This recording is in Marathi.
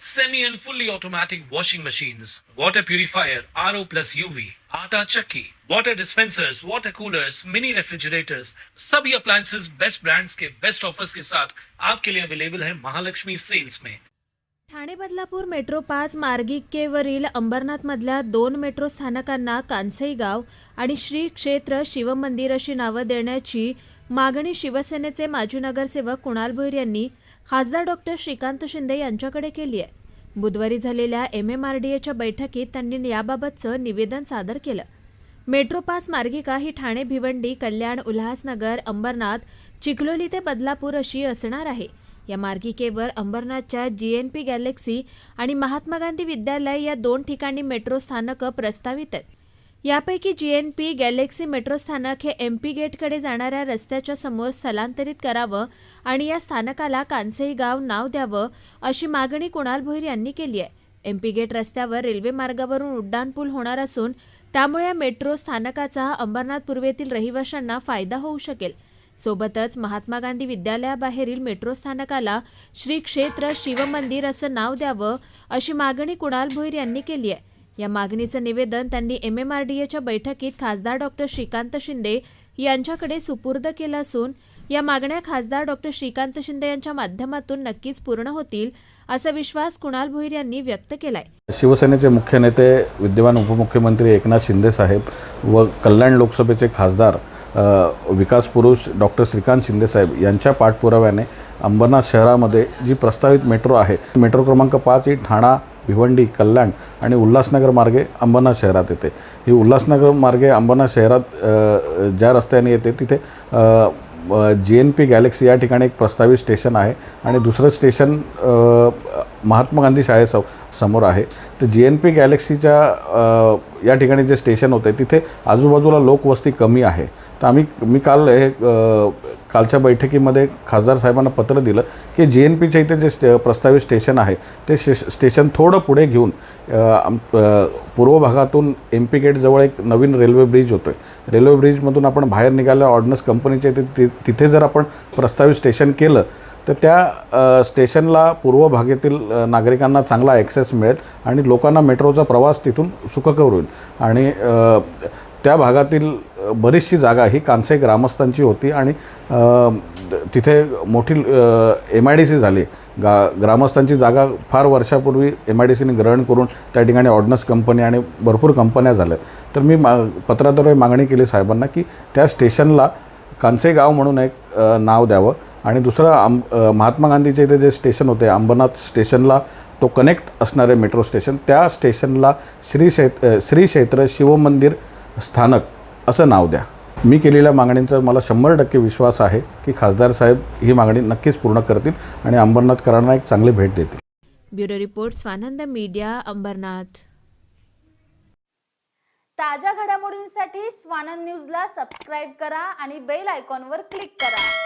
semi and fully automatic washing machines, water purifier, RO plus UV, आटा चक्की, water dispensers, water coolers, mini refrigerators, सभी appliances. बेस्ट ब्रांड्स के बेस्ट ऑफर्स के साथ आपके लिए अवेलेबल है महालक्ष्मी सेल्स में ठाणे बदलापूर मेट्रो पाच मार्गिकेवरील अंबरनाथमधल्या दोन मेट्रो स्थानकांना कांसई गाव आणि श्री क्षेत्र शिवमंदिर अशी नावं देण्याची मागणी शिवसेनेचे माजी नगरसेवक कुणाल भोईर यांनी खासदार डॉक्टर श्रीकांत शिंदे यांच्याकडे केली आहे. बुधवारी झालेल्या एम एम आर डी एच्या बैठकीत त्यांनी याबाबतचं निवेदन सादर केलं. मेट्रो पास मार्गिका ही ठाणे भिवंडी कल्याण उल्हासनगर अंबरनाथ चिखलोली ते बदलापूर अशी असणार आहे. या मार्गिकेवर अंबरनाथच्या जी एन पी गॅलेक्सी आणि महात्मा गांधी विद्यालय या दोन ठिकाणी मेट्रो स्थानकं प्रस्तावित आहेत. यापैकी जीएनपी गॅलेक्सी मेट्रो स्थानक हे एमपी गेटकडे जाणाऱ्या रस्त्याच्या समोर स्थलांतरित करावं आणि या स्थानकाला कांसई गाव नाव द्यावं अशी मागणी कुणाल भोईर यांनी केली आहे. एमपी गेट रस्त्यावर रेल्वे मार्गावरून उड्डाणपूल होणार असून त्यामुळे या मेट्रो स्थानकाचा अंबरनाथ पूर्वेतील रहिवाशांना फायदा होऊ शकेल. सोबतच महात्मा गांधी विद्यालयाबाहेरील मेट्रो स्थानकाला श्री क्षेत्र शिवमंदिर असं नाव द्यावं अशी मागणी कुणाल भोईर यांनी केली आहे. या मागणीचं निवेदन त्यांनी एम एम आर डी एच्या बैठकीत खासदार डॉक्टर श्रीकांत शिंदे यांच्याकडे सुपूर्द केलं असून या मागण्या खासदार डॉक्टर श्रीकांत शिंदे यांच्या माध्यमातून नक्कीच पूर्ण होतील असा विश्वास कुणाल भोईर यांनी व्यक्त केलाय. शिवसेनेचे मुख्य नेते विद्यमान उपमुख्यमंत्री एकनाथ शिंदे साहेब व कल्याण लोकसभेचे खासदार विकास पुरुष डॉक्टर श्रीकांत शिंदे साहेब यांच्या पाठपुराव्याने अंबरनाथ शहरामध्ये जी प्रस्तावित मेट्रो आहे मेट्रो क्रमांक पाच ही ठाणा भिवंडी कल्याण आणि उल्हासनगर मार्गे अंबरनाथ शहरात येते. ही उल्हासनगर मार्गे अंबरनाथ शहरात ज्या रस्त्याने येते तिथे जी एन पी गॅलेक्सी या ठिकाणी एक प्रस्तावित स्टेशन आहे आणि दुसरं स्टेशन महात्मा गांधी शाळेसम समोर आहे. तर जी एन पी गॅलेक्सीच्या या ठिकाणी जे स्टेशन होते तिथे आजूबाजूला लोकवस्ती कमी आहे. तर आम्ही मी काल हे कालच्या बैठकीमध्ये खासदार साहेबांना पत्र दिलं की जे एन पीच्या इथे जे स्टे प्रस्तावित स्टेशन आहे ते शे स्टेशन थोडं पुढे घेऊन पूर्व भागातून एम पी गेटजवळ एक नवीन रेल्वे ब्रिज होतो आहे रेल्वे ब्रिजमधून आपण बाहेर निघाल्या ऑर्डनन्स कंपनीच्या इथे ति- तिथे जर आपण प्रस्तावित स्टेशन केलं तर त्या स्टेशनला पूर्व भागातील नागरिकांना चांगला ॲक्सेस मिळेल आणि लोकांना मेट्रोचा प्रवास तिथून सुखकर होईल. आणि त्या भागातील बरीचशी जागा ही कांसे ग्रामस्थांची होती आणि तिथे मोठी एम आय डी सी झाली. गा ग्रामस्थांची जागा फार वर्षापूर्वी एम आय डी सीने ग्रहण करून त्या ठिकाणी ऑर्डनन्स कंपनी आणि भरपूर कंपन्या झाल्या. तर मी मा पत्राद्वारे मागणी केली साहेबांना की त्या स्टेशनला कांसे गाव म्हणून एक नाव द्यावं. आणि दुसरं आम महात्मा गांधीचे इथे जे स्टेशन होते अंबरनाथ स्टेशनला तो कनेक्ट असणारे मेट्रो स्टेशन त्या स्टेशनला श्री क्षेत्र श्री क्षेत्र शिवमंदिर स्थानक असं नाव द्या. मी केलेल्या मागणींचा मला शंभर टक्के विश्वास आहे की खासदार साहेब ही मागणी नक्कीच पूर्ण करतील आणि अंबरनाथकरांना एक चांगली भेट देतील. Bureau report Swanand media Ambernath. ताज्या घडामोडींसाठी स्वानंद न्यूजला सबस्क्राईब करा आणि बेल आयकॉनवर क्लिक करा.